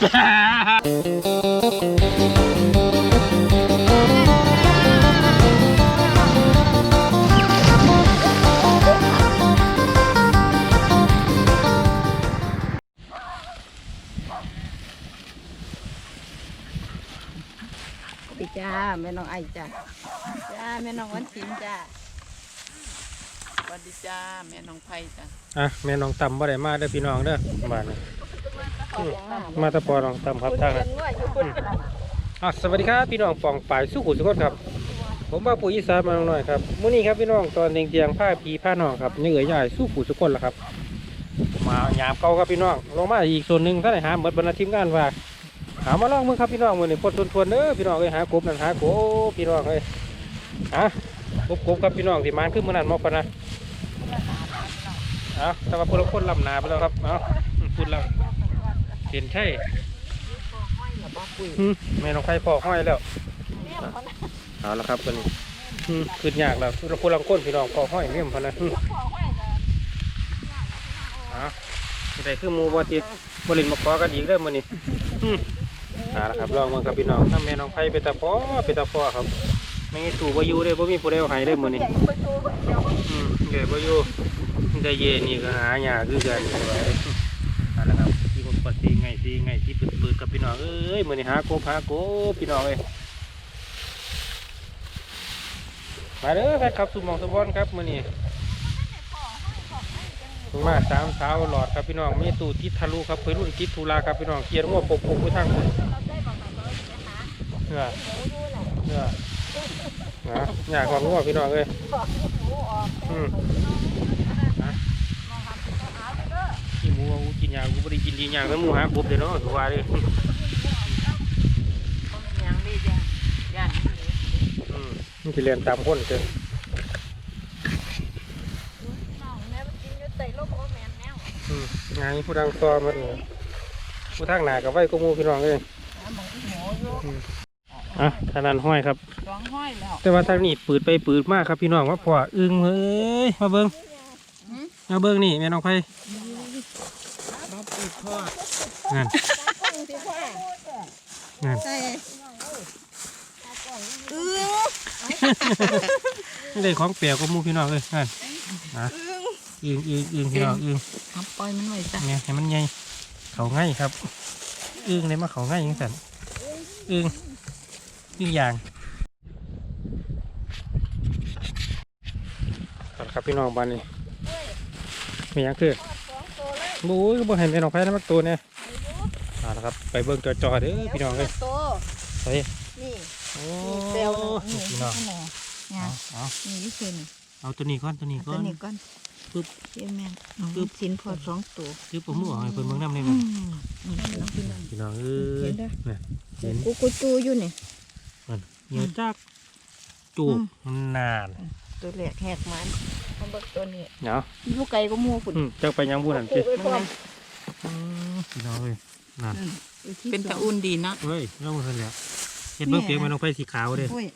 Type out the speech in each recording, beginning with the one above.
พี่จ้าแม่น้องไอจ้าจ้าแม่น้องวันศิลป์จ้าสวัสดีจ้าแม่น้องไผ่จ้าอะแม่น้องต่ำบ่ได้มาเด้อพี่น้องเด้อบ้านนี้อื มมาแตะปอน้องต่ำครับทางนั้นอะสวัสดีครับพี่น้องปองปายสู้ขุสุขคนครับ ผมว่าปุ๋ยอีสานมาหน่อยครับมื้อนี้ครับพี่น้องตอนเตียงๆผ้าพีผ้าน้องครับนี่เอ๋ยใหญ่สู้ขุสุขคนละครับ มาหยามเก่าครับพี่น้องลงมาอีกส่วนหนึ่งท่านไหนหาเบิดบรรณาทีมงานว่าหามาลองมึงครับพี่น้องมือนี่พดทวนๆเด้อพี่น้องเอ้ยหากบนั่นหากบพี่น้องเอ้ยอะกบกบครับพี่น้องที่มันขึ้นมือนั่นมอกปะนะเอาแต่ว่าพวกเราคนลำหนาไปแล้วครับเอาพูดแล้ว เห็นใช่อืมแม่น้องไข่พอห้อยแล้วเอาละครับตัวนี้อืมขึ้นยากแล้วเราคนลังก้นพี่น้องพอห้อยเมี่ยมพะนะอืมเอาจะได้คือหมูบอติบรินมาขอกันอีกเริ่มมันนี่อืมเอาละครับลองมาครับพี่น้องถ้าแม่น้องไข่ไปตะพอไปตะพอครับไม่มีตู่บอยู่เลยบ่มีผู้ใดเอาใหายเลยมื้อนี้อืมเดี๋ยวบ่อยู่ได้เย็นนี่ก็หาหยาคือกันนี่ไว้เอาละครับที่ผมปั ดีไงไงที่ปืดๆกับพี่น้องเอ้ยมือนี่หาโกบหาโกบพี่น้องเอ้ยมาเด้อแฟนครับสุมองสมบอนครับมือนี่มาสามสาวหลอดครับพี่น้องมีตู้ทิศทะลุครับเพื่อรุ่นทิศทุลาครับพี่น้องเกียร์งัวปกปกไปทางคนเนื้อเนื้อนะอยากความงัวพี่น้องเอ้ยอืม กินห มูเอากินยากูไม่ได้กินดีอย่างนั้นหมูหากบเดี๋ยวเนาะตัวเลยยังดีจ้าย่านอืมมันจะเรียนตามคนเจออืมงานนี้ผู้ดังซอมันเนี่ยผู้ทางหนากับไว้ก็หมูพี่น้องเลยอืมอะทางนั้นห้อยครับร้องห้อยแล้วแต่ว่าทางนี้ปืดไปปืดมากครับพี่น้องว่าพ่ออึ้งเอ้ยมาเบิ้งมาเบิ้งนี่แม่น้องไผ่ บ้าปูทอดงานงานใส่นี่ได้ของเปลวก็มูพี่น้องเลยงานนะอึ้งอึ้งอึ้งพี่น้องอึ้งเอาปล่อยมันไว้จ้าเนี่ยให้มันใหญ่เขาง่ายครับอึ้งเลยมาเขาง่ายยังสันอึ้งอึ้งอย่างก่อนครับพี่น้องบ้านนี้มีหยังคือ บู๊ยก็บ่เห็นเป็นออกไปนะมักตัวเนี่ยเอาละครับไปเบิ่งจอๆเด้อพี่น้องเลยโตไปนี่โอ้เซลล์นี่พี่น้องนี่เอาเอานี่นี่คือนี่เอาตัวนี้ก่อนตัวนี้ก่ตัอวนนี้ก่อนปึ๊บเชี่ยแม่นปึ๊บสินพอสองตัวคือผมบอกให้เพิ่นเบิ่งน้ำเลยอืมั้มนี่น้องพี่น้องพี่น้องเอ้ยเห็นเด้อเนี่ยเห็นกูกูจูอยู่นี่มันเหนียวจักจูบนาน ตัวแรกแหกมันมาเบิกตัวนี้เนาะลูกไก่ก็มูฝุ่นอืมจักไปยังบุญนั่นสิมันไงอืมพี่น้องเอ้ยนั่นเป็นตะอุ่นดีนะเฮ้ยเราเพิ่นแล้วเห็ดเบิ่งเปียกมันลงไปสีขาวเด้โอ้ย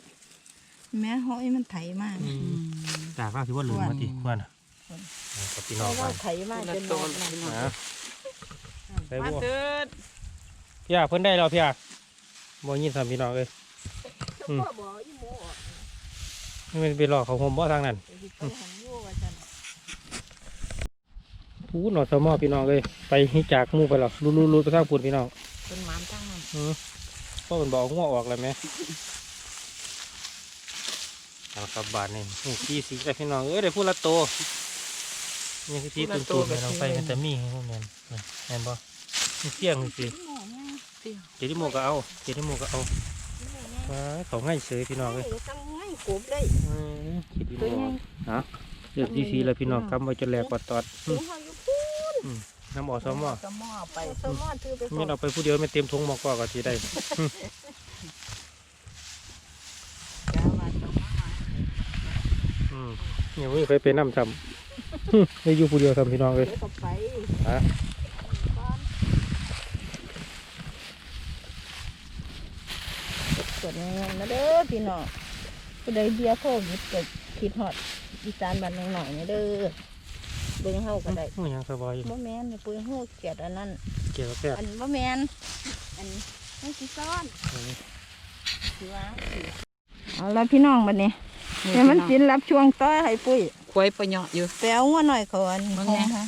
แม่ห้อยมันไถมากอืมตากว่าสิว่าเหลืองมาติควรน่ะเอากับพี่น้องเพราะไปว่าไถมากละจนตันวอนหลับพี่น้องนะใส่มาบัวเถิดพี่อาเพิ่นได้แล้วพี่อาบ่ยินสามพี่น้องเอ้ยอืมพ่อบอกอีหมูออก นี่มันไปหลอกเขาผมบ่ทางนั้นไปหันอยู่ว่าจันพูดหนอสมอพี่น้องเอ้ยไปให้จากหมู่ไปหรอกลุๆๆไปทางปุ่นพี่น้องเป็นหมามตั้งนั้นอืมพ่อเป็นบอกงัวออกแล้วไหมเอากลับบานนี่หูขี้สีแต่พี่น้องเอ้ยได้พูดละโตนี่คือที่ตุ่นๆไปลองไปมันจะมีให้พวกแมนนี่แมนบ่มีเสี่ยงสิเตี้ยเจดิโมก็เอาเจดิโมก็เอาว้าเขาง่ายเฉยพี่น้องเลย ทำง่ายกบได้อืมเจดิตัวโมใหญ่ฮะเลือกที่สีแล้วพี่น้องกำไว้จนแหลกกว่าตอดอืถึมงเขาอยู่ปุ๊บน้ำออกสมอสมอไป สมอถือไปไม่เอาไปผู้เดียวไม่เต็มทงหมอกกว่าก็ทีได้จ้าว่าสมออืมยังไม่เคยเป็นน้ำจำได้อยู่ผู้เดียวทำพี่น้องเลย เดี๋ยวก็ไปฮะส่วนงานนะเด้อพี่น้อง ผู้ใดเบียร์โควิดก็คิดฮอดอีสานบ้านน้องหน่อยนะเด้อเบิ่งเฮาก็ได้อืมยังสบายอยู่บ่แม่นเปืนเฮาเกลียดอันนั้นเกี่ยวกับแค่อันบ่แม่นนมันสิซ่อนเอาละพี่น้องบัดนี้เดี๋ยวมันสินรับช่วงต่อให้ปุ้ยควายปะเหยาะอยู่ไปเอาหัวหน่อยก่อนเบิ่งหแหน่อมค่ะ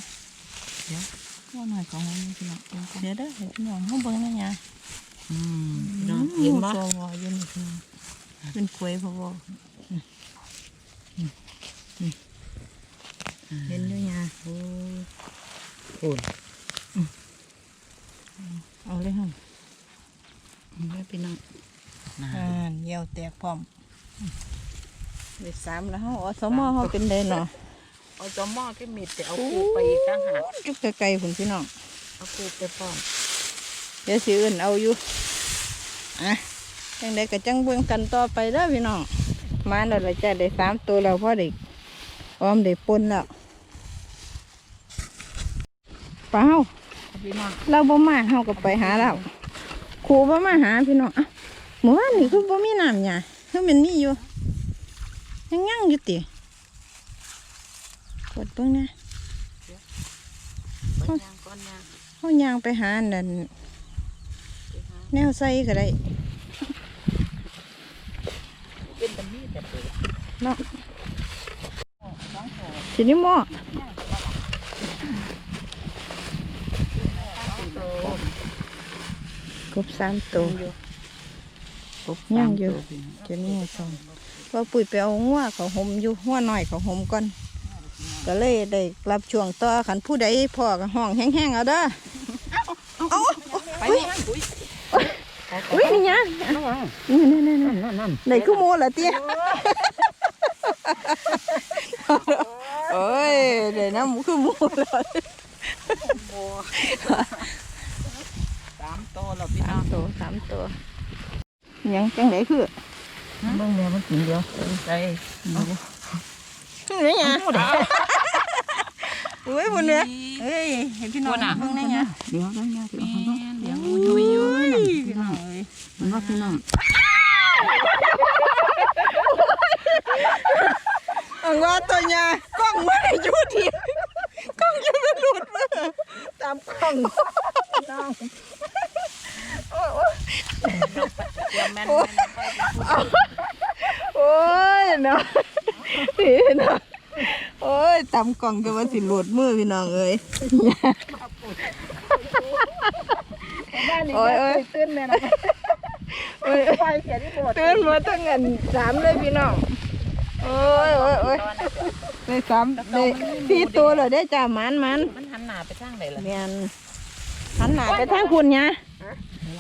ว่าหน่อยของมันพี่น้องเดี๋ยวเด้อให้พี่น้องเฮาเบิ่งนะยาอืมพี่น้องเห็นบ่โซวออยู่นี่พี่น้อง เป็นกล้วยพะวอเห็นด้วยยาโอ้โอ้ยเอาเลยฮะแม่พี่น้องนะอ่าเหี่ยวแตกพร้อมเด็สามแล้วเฮาอสมอเฮาเป็นได้เนาะเอาจอมหม้อก็มีแต่เอาคูไปอีกต่างหากจุกไกลๆพุ่นพี่น้องเอาคูไปพร้อมเดี๋ยวสิอื่นเอาอยู่อะ จังไดก็จังเบิ่งกันต่อไปเด้อพี่น้องมาแล้วล่ะจ้ะได้สามตัวแล้วพอได้ออมได้ปนแล้วเปล่าเราบ่มาเฮาก็ไปหาเราครูบ่มาหาพี่น้องอะเมื่อวานนี่คือบ่มีน้ำหยาคือมันมีอยู่ยังยังอยู่ติกดเบิ่งนี้เฮายางไปหานั่นแนวใส่ก็ได้ เป็นตะมีแต่เปิดเนาะสินี่หม้อกบสามตัวกบย่างอยู่สามตัวพี่น้องจะนี่สองว่าปุ๋ยไปเอางัวเขาหมอยู่หัวหน่อยเขาหมก่อนก็เลยได้รับช่วงต่อขันผู้ใดพ่อก็ห้องแห้งๆเอาเด้อเอาไปนี่ อุ้ยอุ้ยนี่ยังนี่นี่นี่นี่นั่นนั่นไหนคือโมล่ะเตี้ยโอ้ยเดี๋ยวนะหมูคือโมแล้วโบสามตัวแล้วพี่สาน้อมงตัวสามตัวยังจังไหนคือเบิ่งแม่มันกินเดียวใส่นี่ไงเฮ้ยบุญเนี่ยเฮ้ยเห็นพี่น้องเบิ่งได้ไงเดี๋ยวได้ไงเดี๋ยวเดี๋ยว อยู่อยู่พี่น้องเอ้ยมันว่าพี่น้องอังว่าตัวใหญ่กล้องไม่ได้อยู่ที่กล้องจะไม่หลุดมือตามกล้องน้องเดี๋ยวแม่นโอ้ยเนาะพี่น้องโอ้ยตามกล้องจะว่าสิหลุดมือพี่น้องเอ้ยโอ้ยโอ้ย ตื่นแม่นะ โอ้ย ไฟเขียนที่โบสถ์ ตื่น มาตั้งเงินสามเลยพี่น้องโอ้ยโอ้ยโอ้ยได้สามได้สี่ตัวเลยได้จ้ามันมันมันหันหน้าไปทางไหนล่ะเมียนหันหน้าไปทางคุณเนี่ย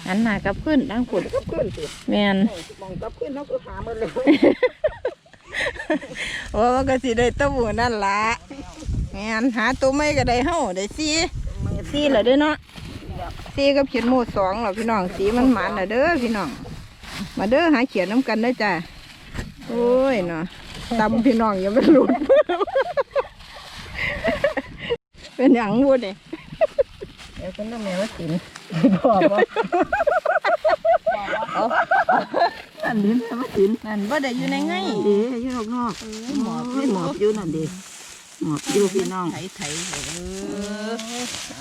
หันหน้ากลับขึ้นทางคุณขึ้นสิเมียนมองกับขึ้นเขาก็หามันเลยโอ้มันก็สิได้เต้าหูนั่นละเมียนหาตัวไม่ก็ได้เฮาได้สี่สี่เหรอเด้อเนาะสี่กับเขียนหมูสองเหรอพี่น้องสีมันหมันเหรอเด้อพี่น้อง มาเด้อหาเขียนน้ำกันเด้อจ้าโอ้ยเนาะตำพี่น้องอย่าไปหลุด เป็นอย่างวูดนี่เดี๋ยวคุณต้องแม่ว่ากินบอกว่าอันนี้มากินนั่นบ่ได้อยู่ในไงดีอยู่นอกนอกหมอบหมอบอยู่นั่นดีหมอบอยู่พี่น้องไถไถเออ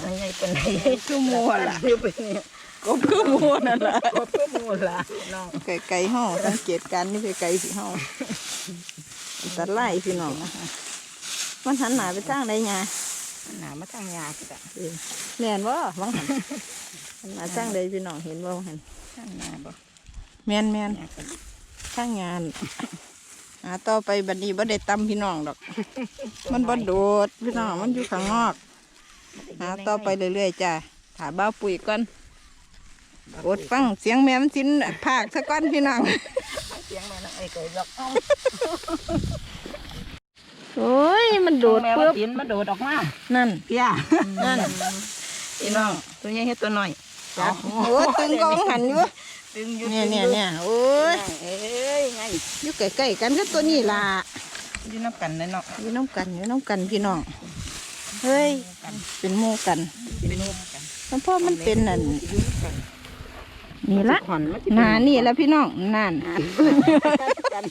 อะไรเป็นไรคือหมูล่ะอยู่เป็นเนี่ย ก็คือหมูนั่นล่ะก็เพื่อมูละน้องไก่ไก่เฮาสังเกตการณ์นี่ไก่สิเฮาตัดไล่พี่น้องมันหันหน้าไปทางใดหยาหนามาทางยาจ้ะแม่นบ่วังหันหันหน้าทางใดพี่น้องเห็นบ่วังหันทางนาบ่แม่นแม่นทางงานหาต่อไปบัดนี้บ่ได้ตำพี่น้องดอก มันบ่โดดพี่น้องมันอยู่ข้างนอกหาต่อไปเรื่อยๆจ้ะถาบ้าวปุ๋ยก่อน อดฟังเสียงแม่มันสินภาคซะก่อนพี่น้อง เสียงแม่น้องไอ้ไก่ดอกโอ้ยมันโดดแม่ปุ๊ว่าบกินมาโดดออกมานั่น เพี้ยนั่นพี่น้องตัวใหญ่ให้ตัวน้อยจ้ะโอ้ยตึงกองหันอยู่ตึงอยู่เนี่ยเนี่ยเนี่ยโอ้ยเอ้ยไงอยู่ใกล้ๆกันก็ตัวนี้ล่ะอยู่น้ำกันเลยเนาะอยู่น้ำกันอยู่น้ำกันพี่น้องเฮ้ยเป็นหมู่กันเป็นลูกกันแล้วพ่อมันเป็นนั่นอยู่น้ำกัน นี่ละขวัญมันจะหนานี่ละพี่น้องนั่นกัน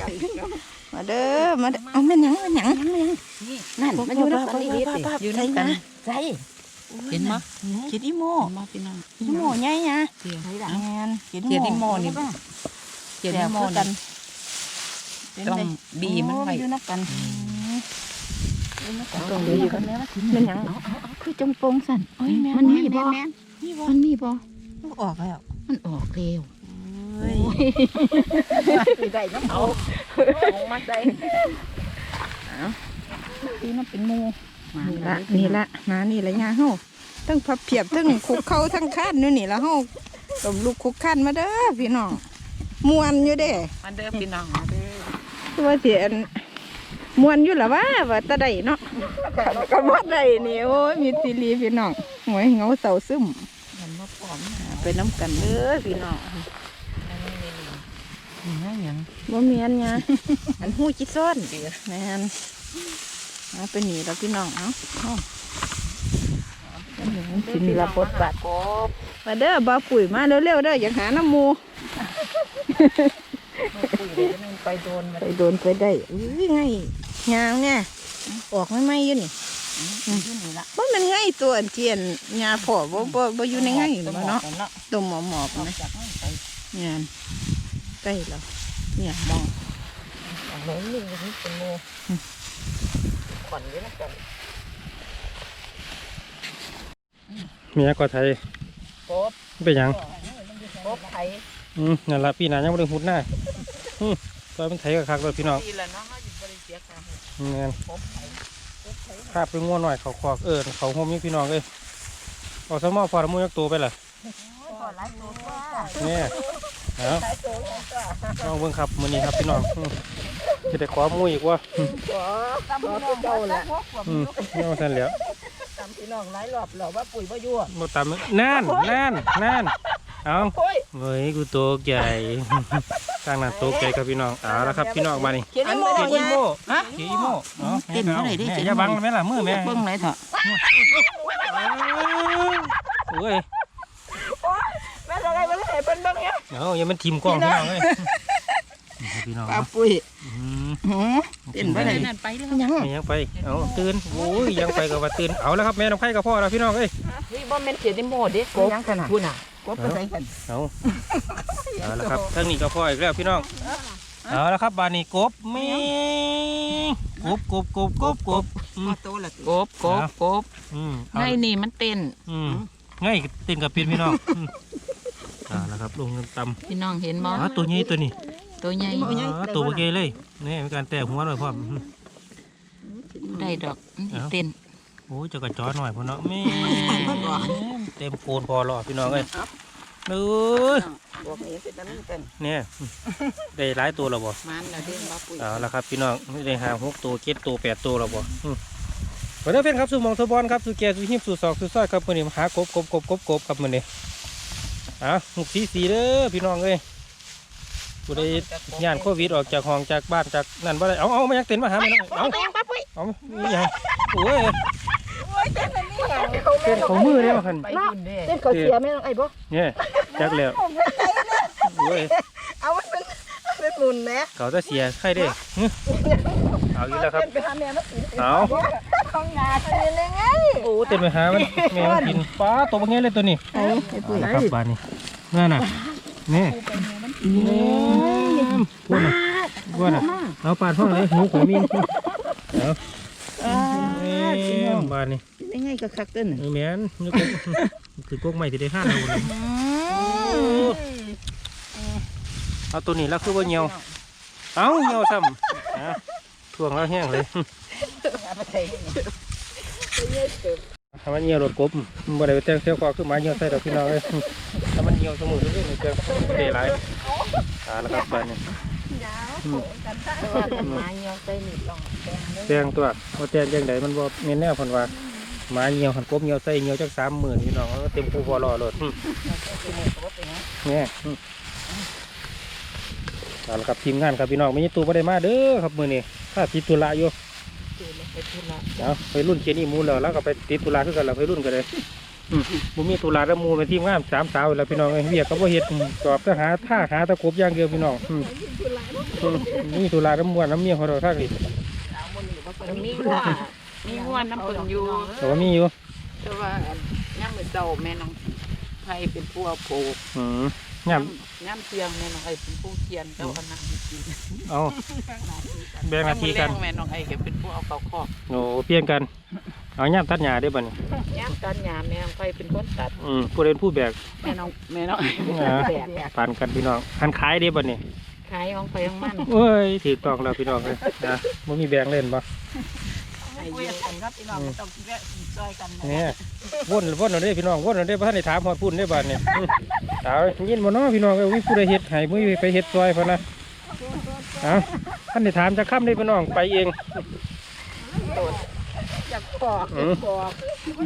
กันพี่น้องมาเด้อมาเด้อเอาแม่นหยังแม่นหยังนี่นั่นมันอยู่น้ำกันนี่ดิอยู่น้ำกันใช่เห็นไหมเขียดอีโมเห็นไหมพี่น้องอีโมใหญ่นะเดี๋ยวแมนเขียดเขียดอีอีโม่โมนี่นี่เขียนโมกักันนต้องบีมันไว้อยู่นักกันต้องดูกันเป็นหยังคือจงโปงสั่นโอ้ยแม่มันมีบ่แม่นี่บ่ มันมีบ่ลูกออกแล้วมันออกเร็วเฮ้ยได้น้ำเอาเอามาใส่พี่น้ำเป็นหมูมานี่ละละนี่ละนานี่ละยาเฮาทั้งพับเพียบทั้งคุกเข้าทั้งคันนู่นนี่ละเฮาตมลูกคุกคันมาเด้อพี่น้องมวนอยู่เด้มาเด้อพี่น้องมาเด้อคือว่าเสียนมวนอยู่ละว่าว่าแตะได้เนาะก็บ่ได้นี่โอ้ยมีซีรีส์พี่น้องหวยเหงาเศร้าซึมมันมาพร้อม ไปน้ำกันเด้อพี่น้องนี่ไงยังบ่เมียนไงอันหูจิซ้อนแม่นเอาไปหนีแล้วพี่น้องเอาเอาสินละบทบาทกบมาเด้อบ่าวปุ๋ยมาเร็วๆเด้ออยากหาน้ำหมูปุ๋ยเดี๋ยวมันไปโดนมาไปโดนไปได้อุ้ยไงยางเนี่ยออกไม่ไหมอยู่นี่ ที่นี่ละว่ามันไงตัวอันเจียนยาพ่อบ่บ่บ่อยู่ในไงบ่เนาะเนาะต้มหมอหมอบออกนะจากนั่นไปเนี่ยใกล้แล้วเนี่ยมองออกเลยนี่นี่เป็นโมขวัญด้วยนะกันเมียก็ไทยกบเป็นหยังกบไทยอืมนั่นละปีหน้ายังไม่ได้หุดหน้าอืมซอยเป็นไทยกับคักเลยพี่น้องดีละเนาะเขาอยู่บริเสียกันเงี้ยกบไทย ภาพไปง่วนหน่อยเขาคอกเออเขาโฮมนี่พี่น้องเอ้ยเอาสมอพอละมูยักตัวไปล่ะก็หลายตัวว่าเนี่ยเอาหลายตัวก็ลองเบิ่งครับมื้อนี้ครับพี่น้องอืมจะได้ขอมูอีกว่าอืมตำพี่น้องเจ้าแหละอืมไม่เอาทันแล้วตำพี่น้องหลายรอบแล้วว่าปุ๋ยบ่ยั่วบ่ตามนั่นนั่นนั่นเอาโอ้ยเฮ้ยกูตกใจทางนั้นตกใจครับพี่น้องเอาละครับพี่น้องมานี่เขียนอีโมเขียนอีโม่ฮะเขียนอีโม่เอาเต้นเท่าไหร่ดิแม่เขียนอย่าบังแม่ล่ะมือแม่เบิ่งไหนเถอะโอ้ยแม่อะไรมาให้เพิ่นเบิ่งเนี่ยเดี๋ยวอย่ามันทิมกล้องพี่น้องเอ้ยนี่พี่น้องป้าปุ้ยอืมหือเต้นไปไหนนั่นไปเลยยังไม่ยังไปเอาตื่นโอ้ยยังไปกับว่าตื่นเอาแล้วครับแม่น้ำไผ่กับพ่อแล้วพี่น้องเอ้ยนี่บ่แม่นเขียนดิโมเด้กบยังขนาดพูน่ะ กบไปใส่กันเอาเอาแล้วครับทั้งนี้กับพ่ออีกแล้วพี่น้องเอาแล้วครับบานนี้กบมีกบกบกบกบกบอืมโตละกบกบกบอืมเอาไงนี่มันเต้นอืมง่ายเต้นกับเป็นพี่น้องอืมเอ่าแล้วครับลงกันตำพี่น้องเห็นบ่อ๋อตัวนี้ตัวนี้ตัวใหญ่อ๋อตัวเมื่อกี้เลยนี่มีการแตะหัวหน่อยพ่อมอืมได้ดอกมันสิเต้น โอ้ยเจะกระจอหน่อยพ่อเนาะแม่เต็มโคนพอรอพี่น้องเอ้ยเอ้ยบอกเห็นเป็นตะนั้นกันเนี่ยได้หลายตัวแล้วบ่มันน่ะเด้บ่ปุ้ยเอาละครับพี่น้องไม่ได้หาหกตัวเจ็ดตัวแปดตัวแล้วบ่อืมวันนี้เป็นครับสู่หมองทบอนครับสู่แก่สู่หิมสู่ศอกสู่ซอยครับมื้อนี้มาหากบกบกบกบกบครับมื้อนี้อะหุกสีสีเด้อพี่น้องเอ้ยผู้ใดย่านโควิดออกจากห้องจากบ้านจากนั่นบ่ได้เอาเอามายังเต็นมาหาแม่น้องเอาป้าปุ้ยเอามีหยังโอ้ยโอ้ย เต้นอันนี้หยังเต้นเขามือเลยว่าคั่นไปบุญเด้เต้นเขาเสียไหมน้องไอ้บ่เนี่ยจักแล้วโอ้ยเอามันเป็นเป็นหมุนนะเขาจะเสียใครเด้หึเอาอีกแล้วครับไปหาแม่มากินเอาของงาทะเลเลยไงโอ้เต็มไปหามันแม่มันกินปลาตัวบางแง่เลยตัวนี้ไอ้ไอ้ปุ๋ยเอาละครับบ้านนี้นั่นน่ะนี่นี่พูดน่ะพูดน่ะเอาปาดห้องเลยหูของมีนเอาเอ้ย บ้านนี้ได้ไงก็คักเต้นเออแม่นนี่กกคือกกใหม่ที่ได้ห้าเราเลยเอาตัวนี้แล้วคือว่าเหี่ยวเอาเหี่ยวซ้ำอะช่วงแล้วแห้งเลยเอาไปใส่นี่ถ้ามันเหี่ยวรถกบมันบ่ได้ไปแต่งเสี้ยวคอคือหมาเหี่ยวใส่ดอกพี่น้องเลยถ้ามันเหี่ยวสมุนเรื่อยๆเกินเตะหลายอ่าแล้วครับบ้านนี้ ว่าต้นไม้ยอใส่นี่ต้องแปลงเลยแตงตัวว่าแตงยังไงมันบ่เน้นแน่เพันว่าหมาเหี่ยวหันกบเหี่ยวใส่เหี่ยวจักสามหมื่นพี่น้องแล้วก็เต็มคูพอรอเลยอืมที่นี่ก็บ่เป็นหยังเนี่ยอืมเอาละครับทีมงานครับพี่น้องไม่ใช่ตัวบ่ได้มาเด้อครับมื้อนี้ถ้าติดธุระอยู่ตื่นแล้วไปธุระเอาไปรุ่นเจนี่มูลแล้วแล้วก็ไปติดธุระคือกันแล้วไปรุ่นกันเลยอืม บ่มีธุระแล้วหมูเป็นทีมงานสามสาวแล้วพี่น้องเอ้ยเวียกก็บ่เฮ็ดอืมจอบจะหาท่าหาตะกบอย่างเดียวพี่น้องอืมอืมมีธุระน้ำมวนน้ำเมียของเราท่าอีกมีวัวมีวัวน้ำเปิ่นอยู่แต่ว่ามีอยู่แต่ว่าอันย่ำมือเจ้าแม่น้องไผ่เป็นผู้เอาผูกอืมย่ย่ำเที่ยงแม่น้องไอ้เป็นผู้เทียนเจ้าเอาน้ำให้กินำเอาแบ่งหน้าที่กันย่ำมื้อแรงแม่น้องไอ้ก็เป็นผู้เอาเขาคอกโอ้เปลี่ยนกัน เอาย่ำตัดหญ้าได้บ่นี่ย่ำตัดหญ้าแม่น้องไผ่เป็นคนตัดอืมผู้เรียนผู้แบกแม่น้องแม่น้องไอ้เป็นคอ่านแบกปานกันพี่น้องหันขายได้บ่นี่ขายของไปของมันเอ้ยถูกต้องแล้วพี่น้องเลยนะบ่มีแบ่งเล่นบ่ให้อยู่กันครับพี่น้องไม่ต้องแวะซอยกันนะเนี่ยวนวนเอาเด้พี่น้องวนเอาเด้บ่ทันได้ถามฮอดพุ่นได้บัดนี่อืมเอายินบ่เนาะพี่น้องเอ้ยมีผู้ใดเฮ็ดให้บ่มีไปเฮ็ดซอยพุ่นนะเอาท่านได้ถามจักคำได้พี่น้องไปเอง อยากบอกอืมบอก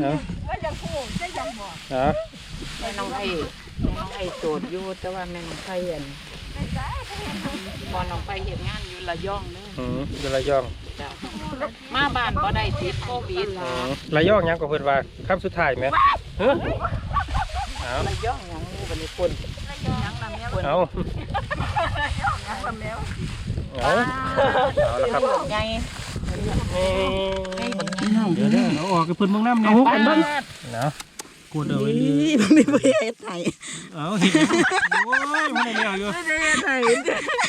เอาว่าอยากพูดจะยังบอกเอาแม่น้องไอ้แม่น้องไอ้โสดอยู่แต่ว่าแม่น้องไผ่อันพอน้องไผ่เห็นงานอยู่ระยองเด้ออืมอยู่ระยองจ้ะมาบ้านก็ได้ติดโควิดอืมระยองหยังก็เพิ่นว่าคำสุดท้ายแหมเฮ้อเอาระยองหยังงูบันนี้คนยังนำแม่คนเอายังนำแมวเอาเอาละครับไง เดี๋ยวเด้อเอาออกให้เพิ่นเบิ่งน้ำเนี่ยเอาเบิ่งเนาะกูเด้อไว้ดีไม่ไปเฮ็ดไห้เอาเห็นโอ้ยมันได้แล้วอยู่ไม่ได้เฮ็ดไห้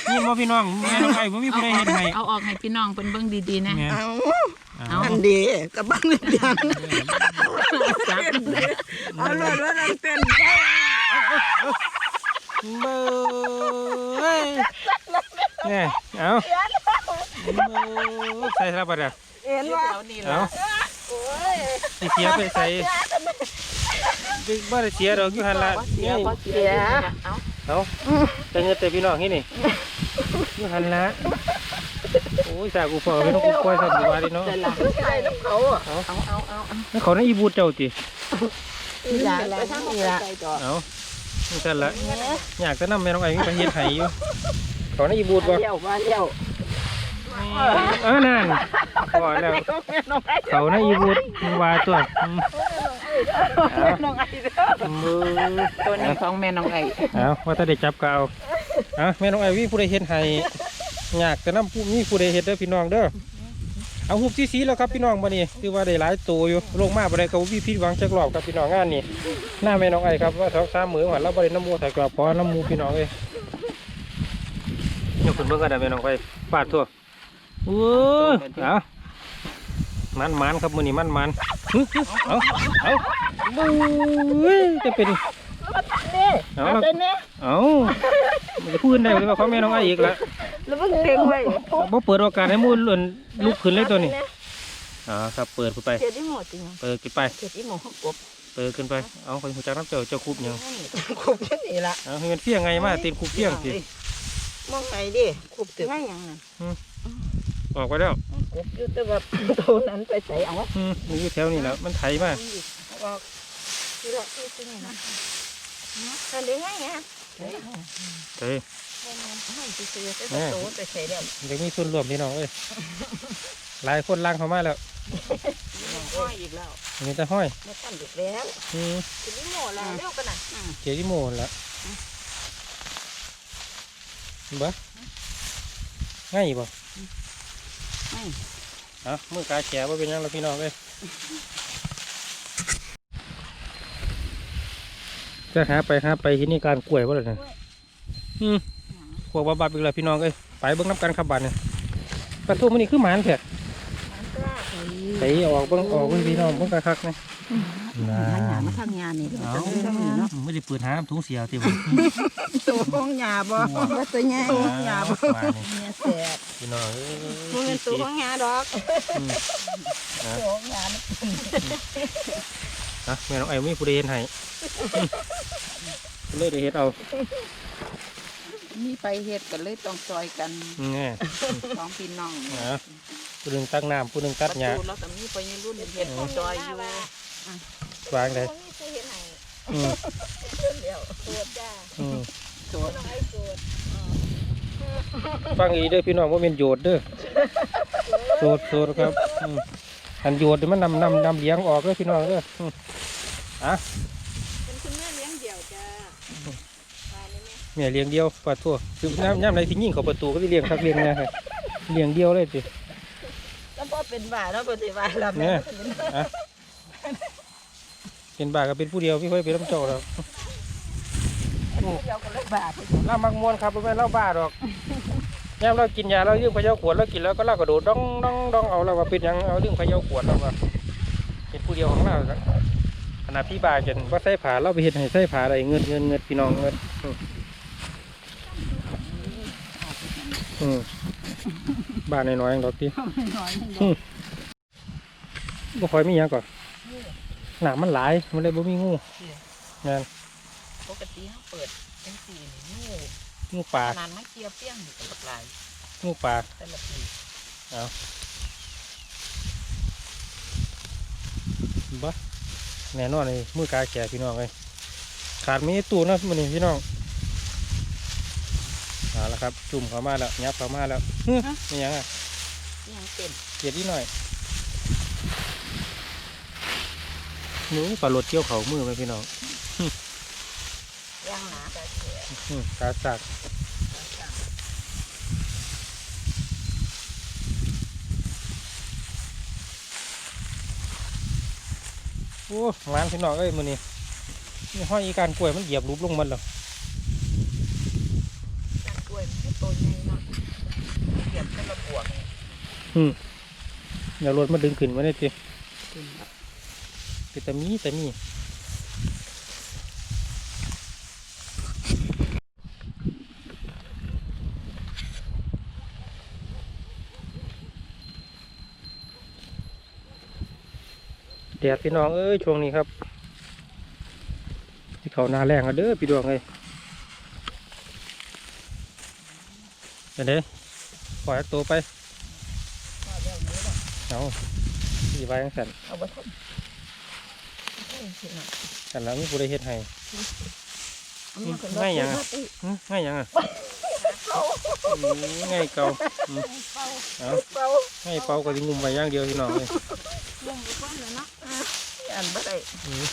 นี่บ่พี่น้องแม่น้องไอ้บ่มีผู้ใดเฮ็ดให้เอาออกให้พี่น้องเป็นเบิ่งดีๆนะเอาเอาอันดีกับบ้านเดียวจับเอาเลยว่าน้ำเต้นเบ้ยเนี่ยเอา ใส่ซะบัดอะเห็นว่าแถวนี้เอาล่ะสิเสียไปใส่บ่ได้เสียดอกอยู่หั่นล่ะเสียบ่เสียเอาเอาแต่เงินแต่พี่น้องนี่นี่อยู่หั่นละโอ้ยสากูพอไม่ต้องกูปล่อยสัตว์อยู่ว่าดิเนาะแต่ละใส่น้ำเขาอะเอาเอาเอาเอานี่เขาในอีบูดเจ้าติอีหลาไปทางนี้ล่ะเอานี่สั่นละอยากจะนำแม่น้องไอ้ไปเฮ็ดให้อยู่เขาในอีบูดบ่เลี้ยวมาเลี้ยว เออนั่นพอแล้วแม่น้องไอ้เขาในอีบูดมึงว่าตัวอืมแม่น้องไอ้เด้อมือตัวนี้ของแม่น้องไอ้เอาว่าถ้าได้จับก็เอาเอาแม่น้องไอ้วิผู้ใดเฮ็ดให้อยากจะนำผู้มีผู้ใดเฮ็ดเด้อพี่น้องเด้อเอาหุบซีๆแล้วครับพี่น้องบัดนี้คือว่าได้หลายตัวอยู่ลงมาบ่ได้ก็บ่มีผิดหวังจักรอบครับพี่น้องงานนี้หน้าแม่น้องไอ้ครับว่าสองสามมื้อว่าเราบ่ได้น้ำมูใส่กรอบพอน้ำมูพี่น้องเอ้ยยกขึ้นเบิ่งกันได้แม่น้องไอ้ฟาดทั่ว โอ้ยเอามันมันๆครับมื้อนี้มันมันๆหึหึเอาเอาโอ้ยจะเป็นเอาละเอามันจะพูดได้เลยว่าเขาแม่น้องไอ้อีกแล้วแล้วมันเต็งไว้บ่เปิดโอกาสให้มูลนลุกขึ้นเลยตัวนี้อ่าครับเปิดขึ้นไปเจ็ดอีหมดจริงเปิดขึ้นไปเจ็ดอีหมดกบเปิดขึ้นไปเอาไปหูจักน้ำเจ้าเจ้าคุบยังกบแค่นี้ละเอาให้มันเฟี้ยงไงมาตีนคุบเฟี้ยงสิมองไปดิกบตึกง่ายยังไง ออกไปแล้วกบอยู่แต่ว่าตัวนั้นไปใส่เอาอืมมันอยู่แถวนี้แล้วมันไถมาออกที่ละที่ที่นี่นะทำได้ง่ายไงเฮ้ยให้ไปซื้อไปโตไปใส่แล้วเดี๋ยวมีส่วนรวมพี่น้องเอ้ยหลายคนล่างเข้ามาแล้วห้อยอีกแล้วมีแต่ห้อยไม่ตั้งอีกแล้วอืมทีนี้หมดแล้วเร็วกันนะเจียที่โมนละบ่ง่ายบ่ เอามือกาแฉว่าเป็นหยังแล้วพี่น้องเอ้ยจะหาไปหาไปที่นี่การกล้วยว่าเลยนะอืมพวกบาบับอีกแล้วพี่น้องเอ้ยไปเบิ้งน้ำกันขับบันเนี่ยปลาทูมันนี่คือหมานแท้ไปออกเบิ้งออกเบิ้งพี่น้องเบิ้งคักๆนะน่า หันหน้ามาทางงานนี่เอาจะทางนี้เนาะไม่ได้เปิดหาถุงเสียติบ่ตัวของหญ้าบ่ว่าตัวใหญ่หยาบมานี่เนี่ยแสบพี่น้องเอ้ยบ่เป็นตัวของหญ้าดอกอืมโงงานฮะแม่น้องไอ้มีผู้ใดเห็นให้อืมเลยได้เฮ็ดเอา มีไปเฮ็ดกันเลยต้องซอยกันแน่สองพี่น้องนะผู้หนึ่งตักน้ำผู้หนึ่งตัดหญ้าประตูแล้วก็มีไปรุ่นเฮ็ดซอยอยู่ วางเลยอืมอืมโสดฟังอีกเด้อพี่น้องว่าเป็นโยดเด้อโสดโสดครับอืมอันโยดนี่มันนำนำนำเลี้ยงออกเด้อพี่น้องเด้ออืมอะเป็นคุณแม่เลี้ยงเดี่ยวจ้าแม่เลี้ยงเดียวปลาทั่วคือน้ำน้ำไหนที่ยิ่งเขาประตูก็สิเลี้ยงคักเลี้ยงแน่ครับเลี้ยงเดียวเลยสิแล้วพอเป็นบ้าแล้วปฏิบัติแล้วเนี่ยอะ เป็นบาก็เป็นผู้เดียวพี่ค่อยเป็นน้ำเจ้าแล้วเดียวก็เลยบาไปเล่ามักมวนครับไม่นเล่าบ้าดอกยามเรากินยาเรายื่มพะเยาขวดเรากินแล้วก็เล่ากระโดดดองดองดองเอาเราว่าเป็นหยังเอายื่มพะเยาขวดเราว่าเป็นผู้เดียวของเราครับขณะพี่บาจนว่าใส่ผาเราไปเห็นให้ใส่ผาอะไรเงินเงินเงินพี่น้องเงินอืมอืมบ้านน้อยๆอย่างดอกตีน้อยนึงบ่ค่อยมีหยังก่อน หนามันหลายมันเลยบ่มีงูงานปกติเขาเปิดเป็นสีนี่งูงูป่าขนาดไม่เกียวเปี้ยงอยู่กับหลายงูป่าแต่ละปีบ่แน่นอนเลยมือกาแก่พี่น้องเลยขาดมีตู้นะมันนี่พี่น้องเอาละครับ จุ่มเข้ามาแล้วยับเข้ามาแล้วฮึนี่ยังอะยังเป็นเกลียดนิดหน่อยห นูปลาลดเกี่ยวเขามือไหมพี่น้องยังหนาแต่แก่อืมกาสักโอ้งานพี่น้องเอ้ยมือนี้นี่ห้อยอีการกล้วยมันเหยียบรูปลงมันแล้วการกล้วยมันให้โตใหญ่เนาะเก็บเป็นระบวกเดี๋ยวรถมาดึงขึ้นมาได้ทีขึ้นแบบ คือต่มีต่มีแดดพี่น้องเอ้ยช่วงนี้ครับที่เขาหนาแรงอะเด้อพี่ดวงเอ้ยเดี๋ยวปล่อยตัวไปเอาสีไว้ยังสั่นเอาไป ทำเอ้ยสิเนาะสันแล้วมีผู้ใดเฮ็ดให้เอามาขึ้นรถง่ายยังอะซื้มติหึง่ายยังอะเขาอืมง่ายเก่าอืมเป่าเอาเป่าง่ายเป่าก็สิงุมไว้อย่างเดียวพี่น้องเลยลงไปก่อนเลยเนาะอันบ่ได้อืม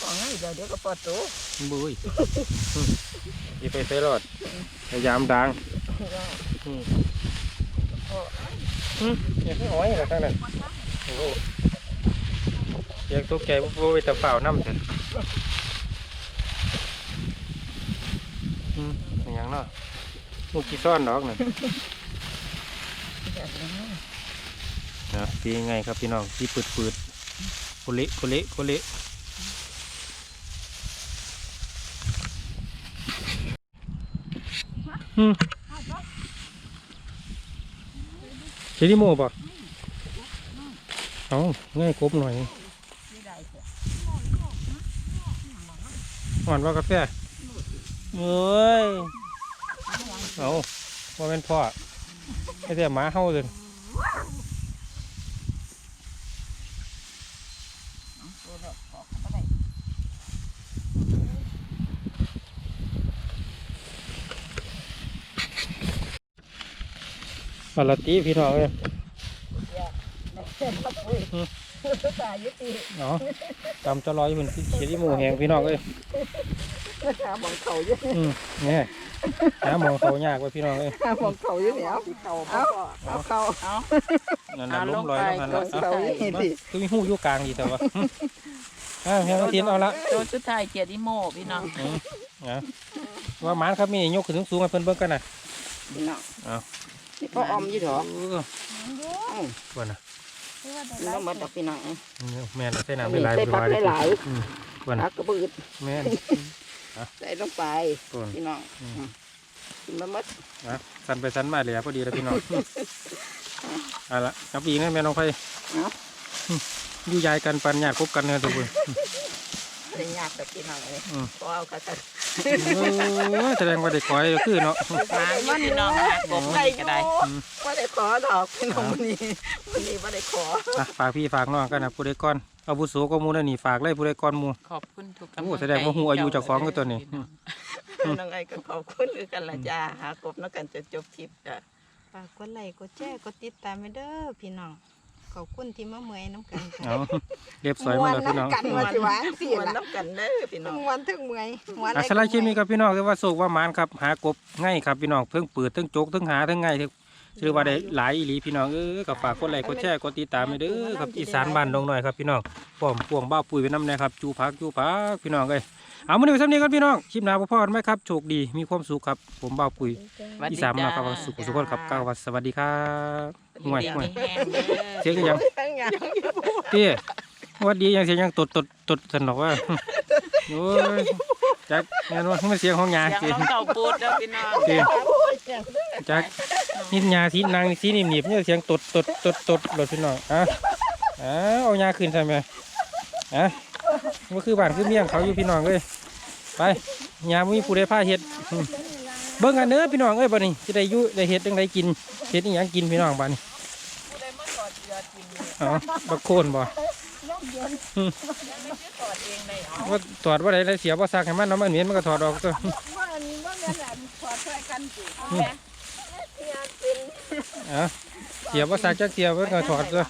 ของง่ายเดี๋ยวเดี๋ยวก็ปอดโตบุ้ยอืมสิไปใส่รอดพยายามดังว่าอืมอืมอย่าให้อ้อยหรอกทั้งนั้นโอ้โหอ ยากตกใจบ่ไปแตะเปล่าน้ำเถอะอืมเป็นหยังเนาะลูกกี่ซ่อนดอกน่ะแบบนี้นะตียังไงครับพี่น้องที่ปืดปืดๆโคเละโคเละโคเละอืมเชดิโมป่ะเอาง่ายกบหน่อย ไม่ได้เถอะ หวานว่ากาแฟเอ้ยเอาว่าเป็นพ่อไม่แต่หมาเห่าเลยตัวดอกออกก็ได้ปลาตีพี่น้องเลยเส้นพับปุ้ยอืมตายยุติเนาะ ตำจะลอยเป็นเชดิโมแหงพี่น้องเอ้ยราคาของเขาเยอะอืมเนี่ยหาหมองเขายากไว้พี่น้องเอ้ยราคาของเขาเยอะแล้วเขาเอาเอาเขาเอานั่นน่ะล้มลอยแล้วนั่นตัน่ะวเอาเขาเยอะดิคือมีหูอยู่กลางดีแต่ว่าอ่าเฮียมาทินเอาละตัวสุดท้ายเกียรติโมพี่น้องอืมนะว่าหมานครับมียกขึ้นสูงๆให้เพิ่นเบิ่งกันน่ะพี่น้องเอานี่พ่ออมยี่หรอเออบ่น่ะ น้วมาดอกพี่น้องแม่นใส่น้ำหลายๆใส่ผักหลายพักกระบืดแม่ใส่ลงไปพี่น้องกินมาหมดนะสั่นไปสั่นมาเลยพอดีแล้วพี่น้องเอาละครับอีกนะแม่น้องไฟเนาะอยู่ยายกันปันญาติคบกันเนอะทุกคน เป็นยากกับพี่น้องเลยอืม พอเอากระสับโอ้ยแสดงว่าเด็กคอยคือเนาะ มาพี่น้องนะกบไม่ก็ได้ว่าได้ขอดอกพี่น้องวันนี้วันนี้ว่าได้ขอ อะฝากพี่ฝากน้องกันนะผู้ใดก่อนเอาบุโสก็มูนั่นนี่ฝากเลยผู้ใดก่อนหมู ขอบคุณทุกกำลังโอ้แสดงว่าหูอายุเจ้าของก็ตัวนี้ น้องไอ้ก็ขอบคุณคือกันละจ้าหากบนักกันจะจบทริปจ้ะ ฝากกดไลค์กดแชร์กดติดตามไปเด้อพี่น้อง ขอบคุณที่มาเมื่อยน้ำกันจ้ะเอาเรียบสวยมาแล้วพี่น้องกันว่าสิหวานสิวันล่ะน้ำกันเด้อพี่น้องทั้งวันทั้งเมื่อยหัวอะสไลด์เคมีกับพี่น้องคือว่าโศกว่าหมานครับหากบง่ายครับพี่น้องเพิ่งเปิดเพิ่งโจกเพิ่งหาเพิ่งง่าย ถือว่าได้หลายอีหลีพี่น้องเออกับฝากกดไลค์กดแชร์กดติดตามไปเด้อครับอีสานบ้านดงหน่อยครับพี่น้องพร้อมพวงบ้าปุ๋ยไปน้ำแนะครับจูพักจูพักพี่น้องเอ้ยเอามื้อนี้ไปซ้ำนี้ครับพี่น้องคลิปหน้าพ่อๆกันไหมครับโชคดีมีความสุขครับ ผมบ้าปุ๋ยอีสานมาครับสุขสุขคนครับก้าวสวัสดีครับห่วยห่วยเสียงก็ยังทั้งงานพี่ส วัสดียังเสียงยังตดตดตดสนอกว่าโอ้ยจักงานว่าไม่เสียงของยาอยากสิลองเก่าปูดแล้วพี่น้องสิจักนิดยาสีนางสีนิ่มหนีบเนี่ยเสียงตดตดตดตดหลดพี่น้องอะอะเอายาคืนใช่ไหมอะก็คือบ้านคือเมี่ยงเขาอยู่พี่น้องเลยไปยามุ้ยผู้ใดผ้าเฮ็ดอืมเบิ่งกันเด้อพี่น้องเอ้ยบ้านี้จะได้อยู่ได้เฮ็ดจังไดกินเฮ็ดอีหยังกินพี่น้องบ้านี้อ๋อบักโคนบ่อืม ว่าถอดว่าได้แล้วเสียว่าซักให้มันเนาะมันเหม็นมันก็ถอดออกตัวว่าอันนี้ว่าแม่นอันถอดช่วยกันสิอะเสียว่าซักจักเสียมันก็ถอดตัว